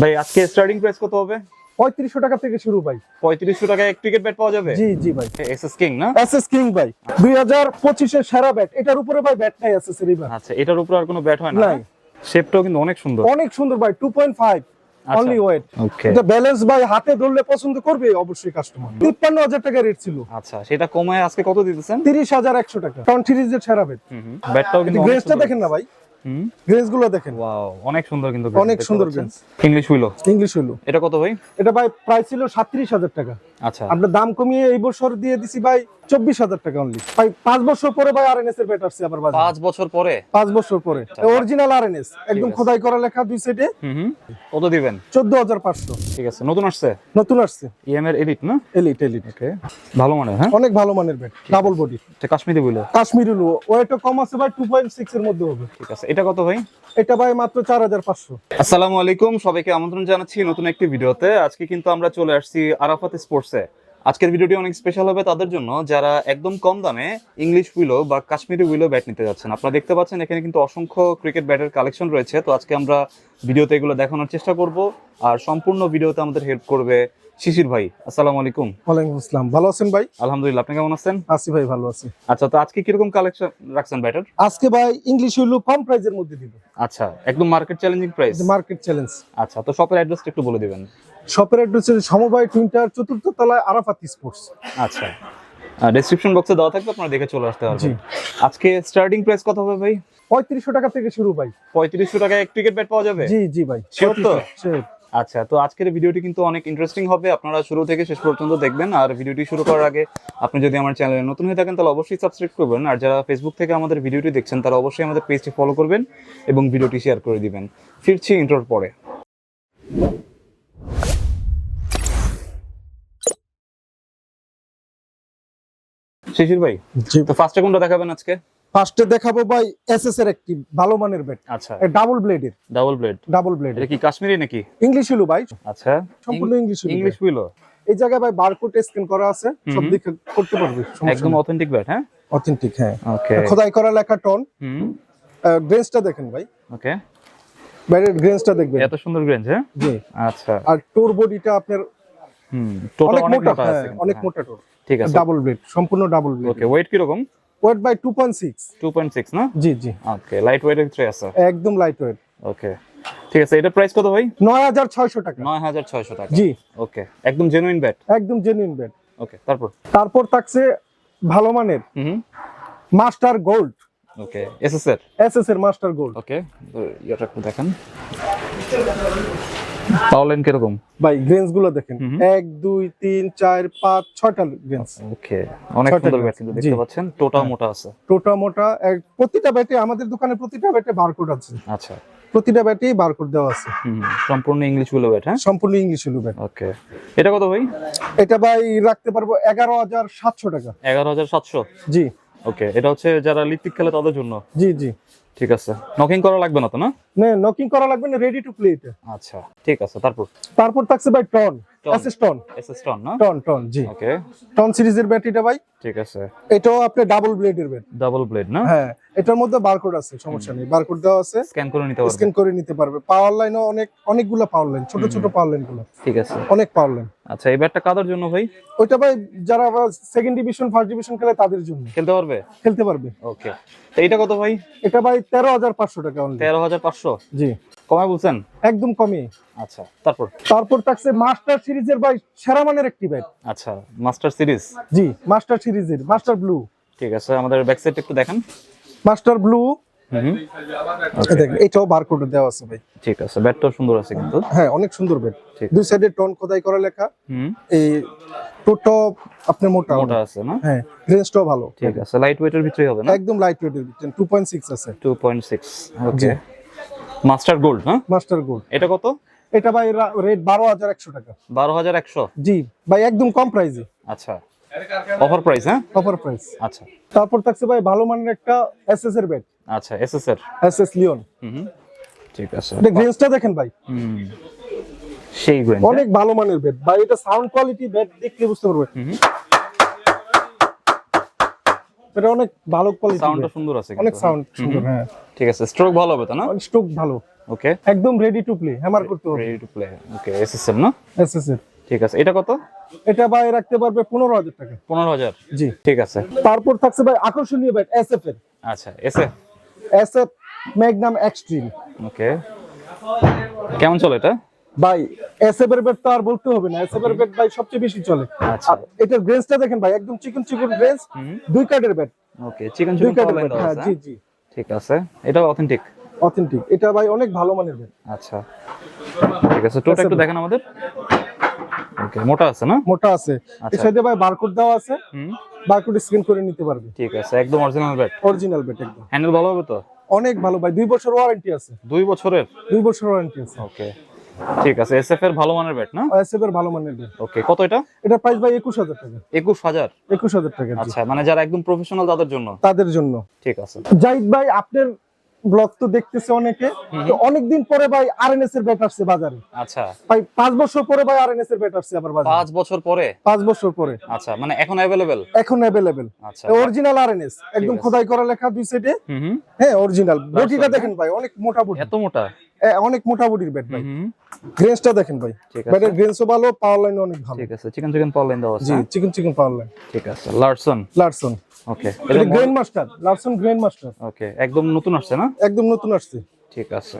ভাই আজকে starting price কত হবে? পঁয়ত্রিশশো টাকা থেকে শুরু ভাই। পঁয়ত্রিশশো টাকায় এক ক্রিকেট ব্যাট পাওয়া যাবে? জি জি ভাই। এসএস কিং না? এস এস কিং ভাই। দুই হাজার পঁচিশের সেরা ব্যাট এটার উপরে ভাই ব্যাট নাই এস এস এর আচ্ছা এটার উপর আর কোনো ব্যাট হয় না। শেপটাও কিন্তু অনেক সুন্দর। অনেক সুন্দর ভাই two point five. Only weight okay এটা ব্যালেন্স ভাই হাতে ধরলে পছন্দ করবে অবশ্যই কাস্টমার তিপ্পান্ন হাজার টাকা রেট ছিল। আচ্ছা সেটা কমায় আজকে কত দিতেছেন? তিরিশ হাজার একশো টাকা। টন সিরিজের সেরা ব্যাট ব্যাটটাও কিন্তু গ্রেসটা দেখেন না ভাই। হুম গুলো দেখেন। ওয়াও অনেক সুন্দর কিন্তু অনেক সুন্দর ইংলিশ হুইলো? ইংলিশ এটা কত ভাই? এটা ভাই প্রাইস ছিল হাজার টাকা। আচ্ছা। আপনার দাম কমিয়ে এই বছর দিয়ে দিছি ভাই চব্বিশ হাজার টাকা অনলি ভাই পাঁচ বছর পরে ভাই আর এন এস এর আসছে আবার পাঁচ বছর পরে? পাঁচ বছর পরে। অরিজিনাল আর এন এস একদম খোদাই করা লেখা দুই সাইডে হুম কত দিবেন? চোদ্দ হাজার পাঁচশো। ঠিক আছে নতুন আসছে? নতুন আসছে। ইএম এর এডিট না? Elite elite okay. ভালো মানে হ্যাঁ? অনেক ভালো মানের ব্যাট ডাবল বডি কাশ্মীরি বলে কাশ্মীরি লো ওয়েটও কম আছে ভাই টু পয়েন্ট সিক্স এর মধ্যে হবে। ঠিক আছে এটা কত ভাই? এটা ভাই মাত্র চার হাজার পাঁচশো। আসসালামু আলাইকুম সবাইকে আমন্ত্রণ জানাচ্ছি নতুন একটি ভিডিওতে। আজকে কিন্তু আমরা চলে আসছি আরাফাত স্পোর্টসে। আজকের ভিডিওটি অনেক স্পেশাল হবে তাদের জন্য যারা একদম কম দামে ইংলিশ উইলো বা কাশ্মীরি উইলো ব্যাট নিতে যাচ্ছেন। আপনারা দেখতে পাচ্ছেন এখানে কিন্তু অসংখ্য ক্রিকেট ব্যাটের কালেকশন রয়েছে। তো আজকে আমরা ভিডিওতে এগুলো দেখানোর চেষ্টা করব। আর সম্পূর্ণ ভিডিওতে আমাদের হেল্প করবে শিশির ভাই। আসসালামু আলাইকুম। ওয়ালাইকুম আসসালাম। ভালো আছেন ভাই? আলহামদুলিল্লাহ আপনি কেমন আছেন? আসি ভাই ভালো আছি। আচ্ছা তো আজকে কীরকম কালেকশন রাখছেন ব্যাটার আজকে ভাই ইংলিশ হইল কম প্রাইজের মধ্যে দিব। আচ্ছা একদম market challenging price market challenge আচ্ছা তো শপের অ্যাড্রেসটা একটু বলে দিবেন। শপের অ্যাড্রেস হচ্ছে সমবায় টুইন্টার চতুর্থ তলায় আরাফাত স্পোর্টস আচ্ছা। ডেসক্রিপশন বক্সে দেওয়া থাকবে আপনারা দেখে চলে আসতে পারবেন। আজকে স্টার্টিং প্রাইস কত হবে ভাই? পঁয়ত্রিশশো টাকা থেকে শুরু ভাই। পঁয়ত্রিশশো টাকায় এক ক্রিকেট ব্যাট পাওয়া যাবে? জি জি ভাই। তো? আচ্ছা তো আজকের ভিডিওটি কিন্তু অনেক ইন্টারেস্টিং হবে। আপনারা শুরু থেকে শেষ পর্যন্ত দেখবেন। আর ভিডিওটি শুরু করার আগে আপনি যদি আমার চ্যানেলে নতুন হয়ে থাকেন তাহলে অবশ্যই সাবস্ক্রাইব করবেন। আর যারা ফেসবুক থেকে আমাদের ভিডিওটি দেখছেন তারা অবশ্যই আমাদের পেজটি ফলো করবেন এবং ভিডিওটি শেয়ার করে দিবেন। ফিরছি ইন্টার পরে। শিশির ভাই? তো ফার্স্টে কোনটা দেখাবেন আজকে? ফার্স্টে দেখাবো ভাই এসএস এর একটি ভালো মানের ব্যাট আচ্ছা। ডাবল ব্লেডের ডাবল ব্লেড ডাবল ব্লেড এটা কি কাশ্মীরি নাকি? ইংলিশ হলো ভাই। আচ্ছা। সম্পূর্ণ ইংলিশ হলো ইংলিশ উইলো এই জায়গায় ভাই বারকোড স্ক্যান করা আছে। সব। দিকে করতে পারবে একদম অথেন্টিক ব্যাট হ্যাঁ? অথেন্টিক হ্যাঁ। ওকে খোদাই করা লেখা টন হুম। গ্রেন্সটা দেখেন ভাই। ওকে ব্যাটের গ্রেন্সটা দেখবেন। এত সুন্দর গ্রেঞ্জ হ্যাঁ? জি। আচ্ছা। আর টোর বডিটা আপনার হুম টোটাল অনেক মোটা হ্যাঁ, আছে অনেক হ্যাঁ। মোটা টোর ঠিক আছে। ডাবল ব্লেড সম্পূর্ণ ডাবল ব্লেড ওকে ওয়েট কি রকম ওয়েট বাই 2.6 2.6 না? জি জি। ওকে লাইট ওয়েটের ভিতরে আছে। একদম লাইট ওয়েট ওকে ঠিক আছে এটা প্রাইস কত ভাই? 9600 টাকা। 9600 টাকা। জি। ওকে একদম জেনুইন ব্যাট একদম জেনুইন ব্যাট ওকে তারপর? তারপর থাকছে ভালো মানের হুম master gold okay SSR SS এর? মাস্টার গোল্ড ওকে এটা একটু দেখেন। পাওলেন কীরকম? ভাই গ্রেন্সগুলো দেখেন এক দুই তিন চার পাঁচ ছয়টা গ্রেন্স ওকে অনেক সুন্দর ব্যাট কিন্তু দেখতে পাচ্ছেন। টোটাল মোটা আছে। টোটা মোটা প্রতিটা ব্যাটে আমাদের দোকানে প্রতিটা ব্যাটে বারকোড আছে। আচ্ছা। প্রতিটা ব্যাটেই বারকোড দেওয়া আছে। সম্পূর্ণ ইংলিশ উইলো ব্যাট হ্যাঁ? সম্পূর্ণ ইংলিশ হলো ব্যাট ওকে। এটা কত ভাই? এটা ভাই রাখতে পারব এগারো হাজার সাতশো টাকা। এগারো হাজার সাতশো? জি। ওকে এটা হচ্ছে যারা লিপিক খেলে তাদের জন্য? জি জি। ঠিক আছে। নকিং করা লাগবে না তো না? না নকিং করা লাগবে না রেডি টু প্লে এটা। আচ্ছা ঠিক আছে তারপর? তারপর থাকছে ভাই ton. SS ton SS ton না? টন টন জি। ওকে টন সিরিজের ব্যাটারিটা ভাই ঠিক আছে। এটাও আপনার ডাবল ব্লেডের ব্যাট ডাবল ব্লেড না? হ্যাঁ এটার মধ্যে বারকোড আছে সমস্যা নেই। বারকোড দেওয়া আছে। স্ক্যান করে নিতে পারবে। স্ক্যান করে নিতে পারবে। পাওয়ার লাইনও অনেক অনেকগুলো পাওয়ার লাইন ছোট ছোট পাওয়ার লাইনগুলো। ঠিক আছে। অনেক পাওয়ার লাইন আচ্ছা এই ব্যাটটা কাদের জন্য ভাই? ওইটা ভাই যারা সেকেন্ড ডিভিশন ফার্স্ট ডিভিশন খেলে তাদের জন্য। খেলতে পারবে? খেলতে পারবে। ওকে তো এইটা কত ভাই? এটা ভাই তেরো হাজার পাঁচশো টাকা অনলি তেরো হাজার পাঁচশো? জি। কমায় বলছেন? একদম কমই। আচ্ছা তারপর? তারপর থাকছে মাস্টার সিরিজের ভাই সেরা মানের একটি ব্যাট আচ্ছা মাস্টার সিরিজ জি মাস্টার সিরিজের মাস্টার ব্লু ঠিক আছে আমাদের ব্যাক সাইড একটু দেখান। মাস্টার ব্লু এটাও বারকোড দেওয়া আছে ভাই। ঠিক আছে ব্যাটটাও সুন্দর আছে কিন্তু। হ্যাঁ অনেক সুন্দর ব্যাট দুই সাইডে টন খোদাই করা লেখা। হুম। এই টোটো আপনার মোটা মোটা আছে না? হ্যাঁ রেঞ্জটাও ভালো। ঠিক আছে লাইট ওয়েটের ভিতরেই হবে না? একদম লাইট ওয়েটের পয়েন্ট সিক্স আছে। টু পয়েন্ট সিক্স ওকে জি। মাস্টার গোল্ড হ্যাঁ? মাস্টার গোল্ড এটা কত? এটা ভাই রেট বারো হাজার একশো টাকা। বারো হাজার একশো? জি ভাই একদম কম প্রাইসে আচ্ছা। অফার প্রাইস হ্যাঁ? অফার প্রাইস আচ্ছা। তারপর থাকছে ভাই ভালো মানের একটা এসএস এর ব্যাট আচ্ছা এসএসআর এসএস লিওন হুম ঠিক আছে। এটা গ্রেন্সটা দেখেন ভাই। হুম। সেই গ্রেঞ্জ অনেক ভালো মানের ব্যাট ভাই এটা সাউন্ড কোয়ালিটি ব্যাট দেখলে বুঝতে পারবে হুম। এটা অনেক ভালো কোয়ালিটি সাউন্ডটা সুন্দর আছে অনেক সাউন্ড? সুন্দর হ্যাঁ। ঠিক আছে স্ট্রোক ভালো হবে তো না? স্ট্রোক ভালো। ওকে একদম রেডি টু প্লে হ্যামার করতে হবে। Ready to play okay SSM না? এসএস এর ঠিক আছে এটা কত? এটা ভাই রাখতে পারবে পনেরো হাজার টাকা। পনেরো হাজার? জি। ঠিক আছে। তারপর থাকছে ভাই আকর্ষণীয় ব্যাট এসএফ এর। আচ্ছা SF SF magnum extreme okay কেমন চলে এটা? ভাই এসএফ এর ব্যাট তো আর বলতে হবে না। এসএফ এর ব্যাট ভাই সবচেয়ে বেশি চলে। আচ্ছা। এটার গ্রেন্সটা দেখেন ভাই একদম চিকন চিকন গ্রেন্স দুই কার্ডের bat okay chicken chicken bat হ্যাঁ জি জি। ঠিক আছে। এটা অথেন্টিক অথেন্টিক এটা ভাই অনেক ভালো মানের ব্যাট আচ্ছা। ঠিক আছে টোটা একটু দেখেন আমাদের। ওকে মোটা আছে না? মোটা আছে। আচ্ছা। এর সাথে ভাই বারকোড দেওয়া আছে। বারকোড স্ক্যান করে নিতে পারবে। ঠিক আছে একদম অরিজিনাল ব্যাট অরিজিনাল ব্যাট একদম। হ্যান্ডেল ভালো হবে তো? অনেক ভালো ভাই দুই বছর ওয়ারেন্টি আছে। দুই বছরের? দুই বছর ওয়ারেন্টি আছে। ওকে ঠিক আছে এসএফ এর ভালো মানের ব্যাট না? এসএফ এর ভালো মানের ব্যাট। ওকে কত এটা? এটা প্রাইস ভাই একুশ হাজার টাকা। একুশ হাজার? একুশ হাজার টাকা আচ্ছা মানে যারা একদম প্রফেশনাল তাদের জন্য? তাদের জন্য। ঠিক আছে। জাহিদ ভাই আপনার ব্লগ তো দেখতেছে অনেকে। তো অনেকদিন পরে ভাই আরএনএস এর ব্যাট আসছে বাজারে। আচ্ছা। ভাই পাঁচ বছর পরে ভাই আরএনএস এর ব্যাট আসছে আবার বাজারে। পাঁচ বছর পরে? পাঁচ বছর পরে। আচ্ছা মানে এখন অ্যাভেলেবেল এখন অ্যাভেলেবেল আচ্ছা। অরিজিনাল আরএনএস একদম খোদাই করা লেখা দুই সাইডে হ্যাঁ অরিজিনাল বডিটা দেখেন ভাই অনেক মোটা বডি এত মোটা? অনেক মোটা বডির ব্যাট ভাই গ্রেন্সটা দেখেন ভাই। ব্যাটের গ্রেন্সও ভালো পাওয়ার লাইন অনেক ভালো। ঠিক আছে চিকেন চিকেন পাওয়ার লাইন আছে জি চিকেন চিকেন পাওয়ার লাইন ঠিক আছে লার্সন লার্সন ওকে এটা grain master Larson grain master okay একদম নতুন আসছে না? একদম নতুন আসছে। ঠিক আছে।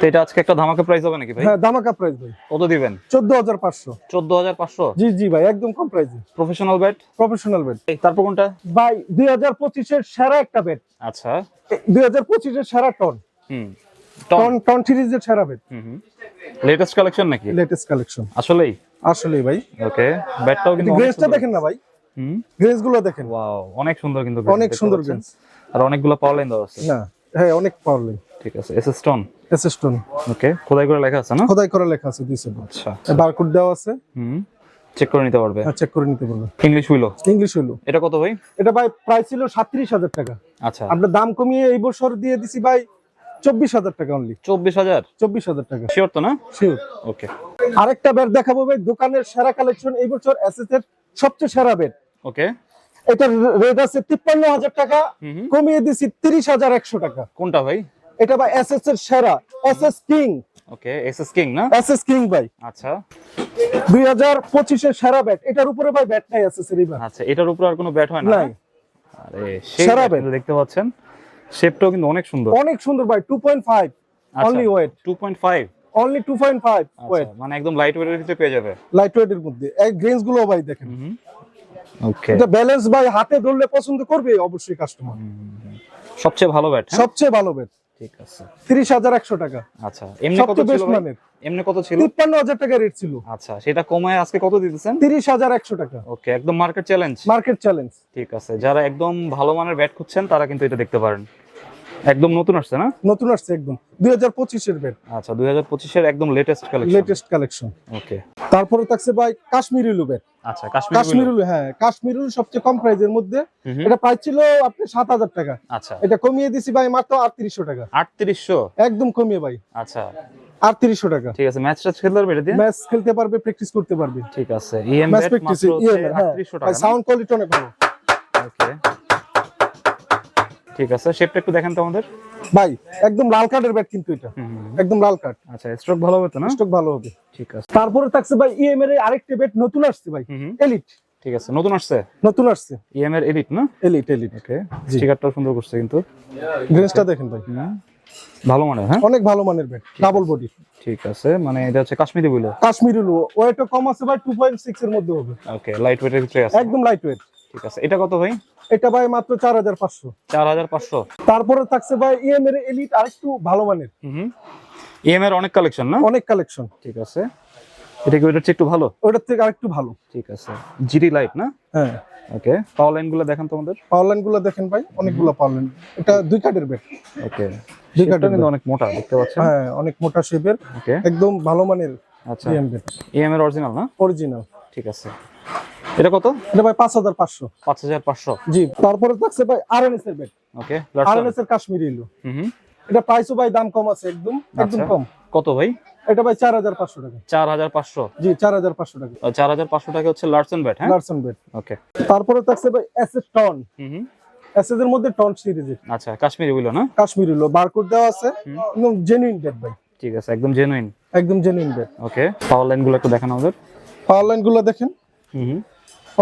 তো এটা আজকে একটা ধামাকা প্রাইস হবে নাকি ভাই? হ্যাঁ ধামাকা প্রাইস ভাই। কত দিবেন? চোদ্দ হাজার পাঁচশো। চোদ্দ হাজার পাঁচশো? জি জি ভাই একদম কম প্রাইসে প্রফেশনাল ব্যাট প্রফেশনাল বেড তারপর কোনটা? ভাই দুই হাজার পঁচিশের সেরা একটা বেড আচ্ছা। দুই হাজার পঁচিশের সেরা টন হুম। টন টন সিরিজের সেরা বেড লেটেস্ট কালেকশন নাকি? লেটেস্ট কালেকশন আসলেই? আসলে ভাই। ওকে ব্যাটটাও কিন্তু গ্রেসটা। দেখেন না ভাই। হুম? গ্রেসগুলো দেখেন। ওয়াও অনেক সুন্দর কিন্তু অনেক সুন্দর গ্রেস আর অনেকগুলো পাওয়ার লাইন দেওয়া আছে। না হ্যাঁ অনেক পাওয়ার লাইন ঠিক আছে এসএসটন ওকে খোদাই করে লেখা আছে না? খোদাই করা লেখা আছে সাইডে আচ্ছা। বারকোড দেওয়া আছে। হুম চেক করে নিতে পারবে। চেক করে নিতে পারবেন ইংলিশ উইলো ইংলিশ হলো এটা কত ভাই? এটা ভাই প্রাইস ছিল সাতত্রিশ হাজার টাকা। আচ্ছা। আমরা দাম কমিয়ে এই বছর দিয়ে দিছি ভাই চব্বিশ হাজার টাকা অনলি চব্বিশ হাজার? চব্বিশ হাজার টাকা। শিওর তো না? শিওর ওকে আরেকটা ব্যাট দেখাবো ভাই দোকানের সেরা কালেকশন এই বছর এসএস এর সবচেয়ে সেরা ব্যাট ওকে এটার রেট আছে তিপ্পান্ন হাজার টাকা হুম হুম। কমিয়ে দিছি তিরিশ হাজার একশো টাকা। কোনটা ভাই? এটা ভাই এসএস এর সেরা SS king okay S S king না? এসএস কিং ভাই। আচ্ছা। দুই হাজার পঁচিশের সেরা ব্যাট এটার উপরে ভাই ব্যাট নাই এসএস এর আচ্ছা এটার উপর আর কোনো ব্যাট হয় না? আরে সেই। দেখতে পাচ্ছেন। শেপটাও কিন্তু অনেক সুন্দর। অনেক সুন্দর ভাই টু পয়েন্ট ফাইভ আচ্ছা। Only weight 2.5 only two point five weight মানে একদম লাইট ওয়েটের ভিতরে পেয়ে যাবে। লাইট ওয়েটের মধ্যে। এই গ্রেনসগুলো ভাই দেখেন। ওকে এটা ব্যালেন্স ভাই হাতে ধরলে পছন্দ করবে অবশ্যই কাস্টমার সবচেয়ে ভালো ব্যাট সবচেয়ে ভালো ব্যাট ঠিক আছে। তিরিশ হাজার একশো টাকা। আচ্ছা এমনি কত ছিল এমনি কত ছিল? তিপ্পান্ন হাজার টাকা রেট ছিল। আচ্ছা সেটা কমায় আজকে কত দিতেছেন? তিরিশ হাজার একশো টাকা। ওকে একদম মার্কেট চ্যালেঞ্জ মার্কেট চ্যালেঞ্জ ঠিক আছে যারা একদম ভালো মানের ব্যাট খুঁজছেন তারা কিন্তু এটা দেখতে পারেন। একদম নতুন আসছে না? নতুন আসছে একদম। দুই হাজার পঁচিশের ব্যাট আচ্ছা দুই হাজার পঁচিশের একদম latest collection latest collection okay. তারপরে থাকছে ভাই কাশ্মীরি ব্যাট আচ্ছা কাশ্মীর হ্যাঁ কাশ্মীর সবচেয়ে কম প্রাইজের মধ্যে। এটা প্রাইস ছিল আপনি সাত হাজার টাকা। আচ্ছা। এটা কমিয়ে দিছি ভাই মাত্র আটত্রিশশো টাকা। আটত্রিশশো? একদম কমিয়ে ভাই। আচ্ছা। টাকা। ঠিক আছে ম্যাচ ট্যাচ খেলতে পারবে এটা দিয়ে? ম্যাচ খেলতে পারবে প্র্যাকটিস করতে পারবে। ঠিক আছে ইএম ব্যাট মাত্র ইএমএ হ্যাঁ। টাকা সাউন্ড কোয়ালিটি অনেক ভালো। ওকে ঠিক আছে শেপটা একটু দেখেন তো আমাদের। ভাই একদম লাল কার্ডের ব্যাট কিন্তু এটা। একদম লাল কার্ড আচ্ছা স্ট্রোক ভালো হবে তো না? স্টক ভালো হবে। ঠিক আছে। তারপরে থাকছে ভাই ইএম এর আরেকটা ব্যাট নতুন আসছে ভাই। এলিট ঠিক আছে নতুন আসছে? নতুন আসছে। ইএম এর এডিট না? এলিট এলিট ওকে জি। স্টিকারটাও সুন্দর করছে কিন্তু। গ্রেসটা দেখেন ভাই। ভালো মানের হ্যাঁ? অনেক ভালো মানের ব্যাট ডাবল বডি ঠিক আছে মানে এটা হচ্ছে কাশ্মীরি বইলো। কাশ্মীরি লো ওয়েটও কম আছে ভাই টু পয়েন্ট সিক্স এর মধ্যে হবে। ওকে লাইট ওয়েটের একদম লাইট ওয়েট ঠিক আছে এটা কত ভাই? এটা ভাই মাত্র চার হাজার পাঁচশো। চার হাজার পাঁচশো। তারপরে থাকছে ভাই ইএম এর এলিট আরেকটু ভালো মানের। ইএম এর অনেক কালেকশন না? অনেক কালেকশন ঠিক আছে। এটা কি ওটার চেয়ে একটু ভালো? ওটার থেকে আরেকটু ভালো। ঠিক আছে। জিডি লাইট না? হ্যাঁ। ওকে। পাওয়ার লাইনগুলো দেখেন তোমাদের। পাওয়ার লাইনগুলো দেখেন ভাই অনেকগুলো পাওয়ার লাইন এটা দুই কার্ডের ব্যাট ওকে। দুই এটা কিন্তু অনেক মোটা দেখতে পাচ্ছেন? হ্যাঁ অনেক মোটা শেপের ওকে। একদম ভালো মানের আচ্ছা। ইএম ইএম এর অরিজিনাল না? অরিজিনাল ঠিক আছে। এটা কত? এটা ভাই পাঁচ হাজার পাঁচশো। পাঁচ হাজার পাঁচশো। জি তারপরে থাকছে ভাই আরএনএস এর ব্যাট ওকে আরএনএস এর কাশ্মীরি ইলু হুম। এটা প্রাইসও ভাই দাম কম আছে একদম একদম আচ্ছা। কম। কত ভাই? এটা ভাই চার হাজার পাঁচশো টাকা। চার হাজার পাঁচশো। জি চার হাজার পাঁচশো টাকা। চার হাজার পাঁচশো টাকা হচ্ছে লার্সন ব্যাট হ্যাঁ? লার্সন ব্যাট ওকে তারপরে থাকছে ভাই এসএস টন হুম এসএস এর মধ্যে টন সিরিজের আচ্ছা কাশ্মীরি বইলো না? কাশ্মীরি ইলু বারকোড দেওয়া আছে। একদম জেনুইন ব্যাট ভাই। ঠিক আছে একদম জেনুইন একদম জেনুইন ব্যাট ওকে পাওয়ার লাইনগুলো একটু দেখানো আমাদের। পাওয়ার লাইনগুলো দেখেন। হুম।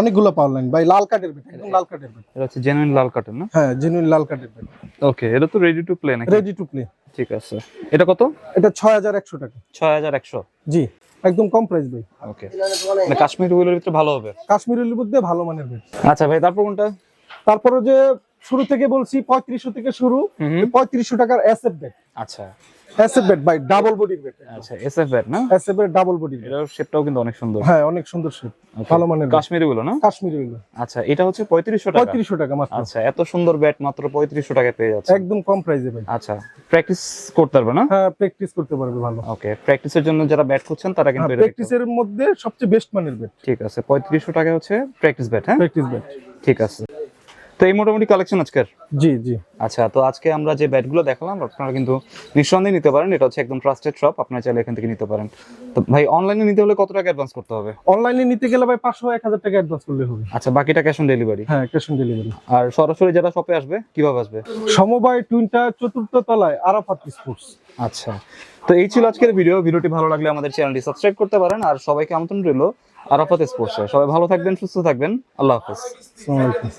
অনেকগুলো পাওয়ার লাইন ভাই লাল কাঠের ব্যাট একদম লাল কাঠের ব্যাট এটা হচ্ছে জেনুইন লাল কাটের না? হ্যাঁ জেনুইন লাল কাঠের ব্যাট ওকে এটা তো রেডি টু প্লে নাকি? রেডি টু প্লে ঠিক আছে। এটা কত? এটা ছয় হাজার একশো টাকা। ছয় হাজার একশো? জি একদম কম প্রাইস ভাই। ওকে মানে কাশ্মীর উইলের ভিতরে ভালো হবে? কাশ্মীরের মধ্যে ভালো মানের ব্যাট আচ্ছা ভাই তারপর কোনটা? তারপরে যে শুরু থেকে বলছি পঁয়ত্রিশশো থেকে শুরু। পঁয়ত্রিশশো টাকার এসএফ ব্যাট আচ্ছা। এসএফ ব্যাট ভাই ডাবল বডির ব্যাট আচ্ছা এসএফ ব্যাট না? এসএফ এর ডাবল বডির এটার শেপটাও কিন্তু অনেক সুন্দর। হ্যাঁ অনেক সুন্দর শেপ ভালো মানের কাশ্মীরি উইলো না? কাশ্মীরি আচ্ছা এটা হচ্ছে টাকা। পঁয়ত্রিশশো টাকা মাত্র। আচ্ছা এত সুন্দর ব্যাট মাত্র পঁয়ত্রিশশো টাকায় পেয়ে যাচ্ছে একদম কম প্রাইসে ভাই। আচ্ছা প্র্যাকটিস করতে পারবে না? হ্যাঁ প্র্যাকটিস করতে পারবে ভালো। ওকে প্র্যাকটিসের জন্য যারা ব্যাট খুঁজছেন তারা কিন্তু প্র্যাকটিসের মধ্যে সবচেয়ে বেস্ট মানের ব্যাট ঠিক আছে পঁয়ত্রিশশো টাকা হচ্ছে প্র্যাকটিস ব্যাট হ্যাঁ? প্র্যাকটিস ব্যাট ঠিক আছে। তো এই মোটামুটি কালেকশন আজকের? জি জি। আচ্ছা তো আজকে আমরা যে ব্যাটগুলো দেখালাম আপনারা কিন্তু নিঃসন্দেহে নিতে পারেন। এটা হচ্ছে একদম ট্রাস্টেড শপ আপনারা চাইলে এখান থেকে নিতে পারেন। তো ভাই অনলাইনে নিতে হলে কত টাকা অ্যাডভান্স করতে হবে? অনলাইনে নিতে গেলে ভাই পাঁচশো এক হাজার টাকা অ্যাডভান্স করলে হবে। আচ্ছা বাকিটা ক্যাশ অন ডেলিভারি হ্যাঁ ক্যাশ অন ডেলিভারি আর সরাসরি যারা শপে আসবে কীভাবে আসবে? সমবায় টুইনটা চতুর্থ তলায় আরাফাত স্পোর্টস আচ্ছা তো এই ছিল আজকের ভিডিও ভিডিওটি ভালো লাগলে আমাদের চ্যানেলটি সাবস্ক্রাইব করতে পারেন। আর সবাইকে আমন্ত্রণ রইল আরাফাত স্পোর্টসে সবাই ভালো থাকবেন সুস্থ থাকবেন। আল্লাহ হাফেজ। আসসালামু আলাইকুম।